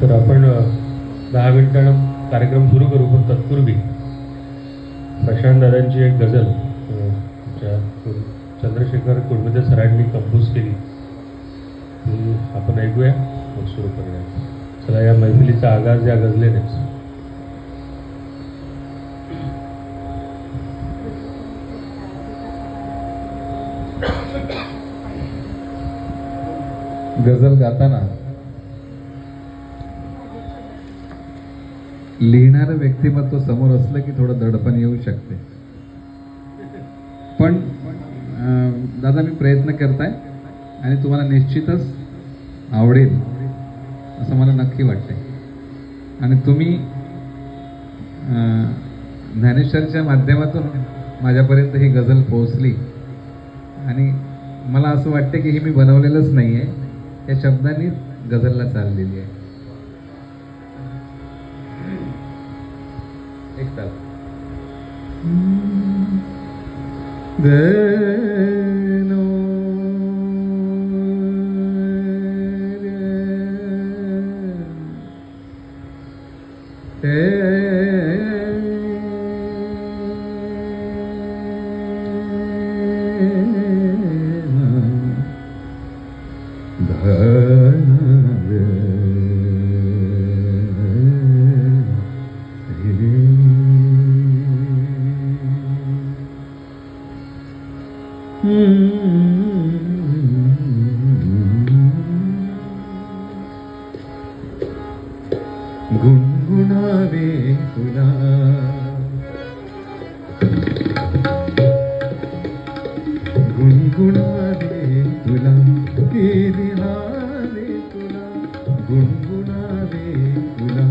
तर आपण दहा मिनिटानं कार्यक्रम सुरू करू पण तत्पूर्वी प्रशांत दादांची एक गझल अ, चंद्रशेखर कुडमिते सरांनी कंपोज केली ती आपण ऐकूया मग सुरू करूया. चला या मैफिलीचा आगाज या गझलेनेच. गझल गाताना लिहिणारं व्यक्तिमत्व समोर असलं की थोडं दडपण येऊ शकते. पण दादा मी प्रयत्न करताय आणि तुम्हाला निश्चितच आवडेल असं मला नक्की वाटतंय. आणि तुम्ही ज्ञानेश्वरच्या माध्यमातून माझ्यापर्यंत ही गझल पोहोचली. आणि मला असं वाटतं की हे मी बनवलेलंच नाही आहे या शब्दांनी गझलला चाललेली आहे. एक तास गुणगुणावे तुला गुणगुणावे तुला ते लिहावे तुला गुणगुणावे तुला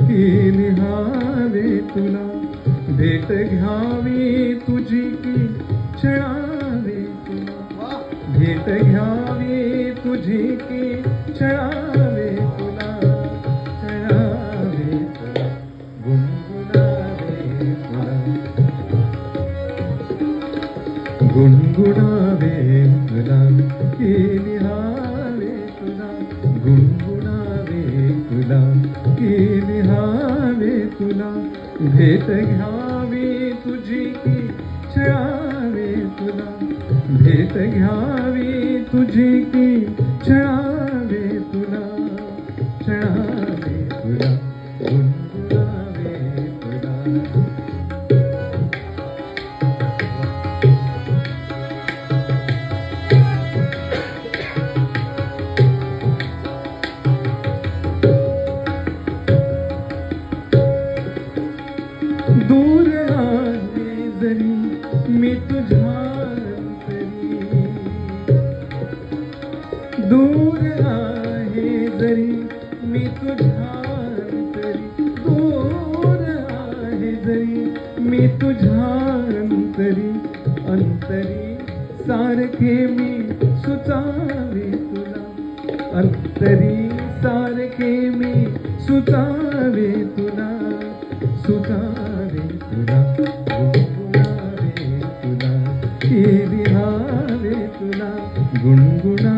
ते लिहावे तुला भेट घ्यावी तुझी की छळावे तुला भेट घ्यावी तुझी की छळावे तुला छळावे तुला गुणगुणावे तुला. गुणगुणावे तुला की लिहावे तुला गुणगुणावे तुला की लिहावे तुला. भेट घ्या भेट घ्यावी तुझी की क्षणा दूर आहे जरी मी तुझ्या अंतरी. दूर जरी मी तुझ्या अंतरी. अंतरी सारखे मी सुचावे तुला. अंतरी सारखे मी सुचावे तुला. सुचावे तुला. गुणगुणावे तुला. हे लिहावे तुला. गुणगुणावे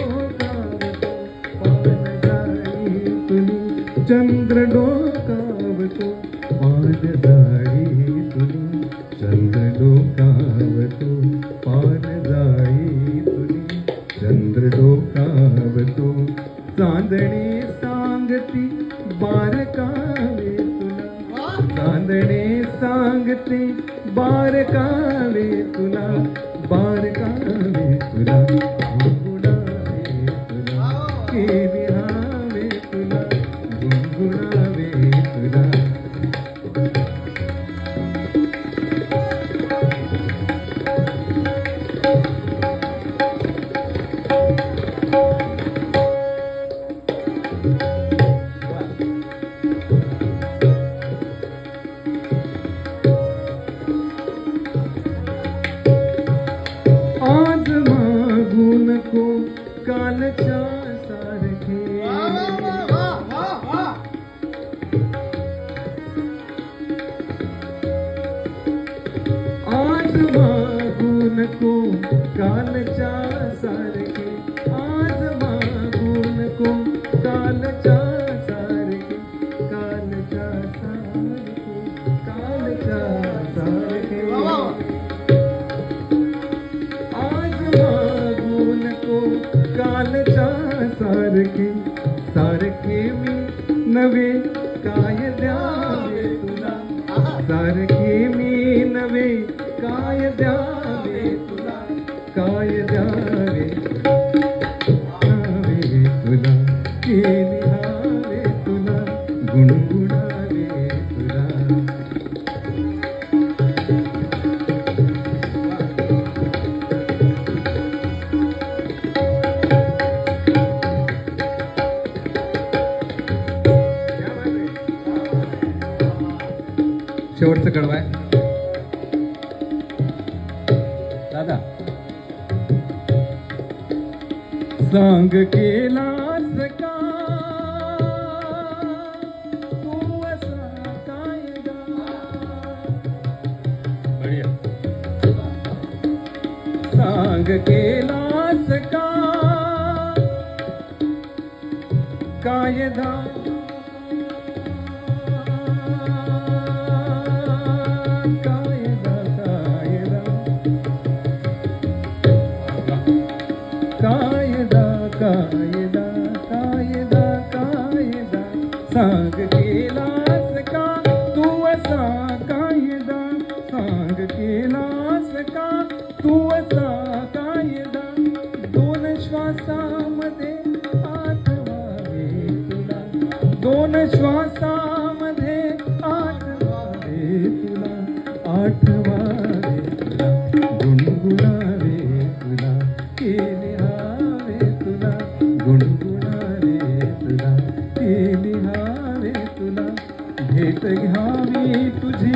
चंद्र डोकावतो पानझाळी तुली चंद्र डोकावतो पानझाळी तुली चंद्र डोकावतो चांदणे सांगती बारकावे तुला. चांदणे सांगते बारकावे तुला. बारकावे तुला. गुणगुणावे तुला. केली कालच्या सारखे आज मागू नको कालच्या सारखे? कालच्या सारखे कालच्या सारखे. आज मागू नको कालच्या सारखे? सारखे मी नवे काय द्यावे तुला? सारखे मी नवे काय द्यावे तुला? काय द्यावे द्यावे तुला केली हावे तुला गुणगुणावे तुला. शेवटचं कडवा सांग केलास का तू असा कायदा सांग केलास का कायदा कायदा कायदा कायदा कायदा. सांग केलास का तू असा कायदा? सांग केलास का तू असा कायदा? दोन श्वासामध्ये आठवावे तुला. दोन श्वासा भेट घ्यावी तुझी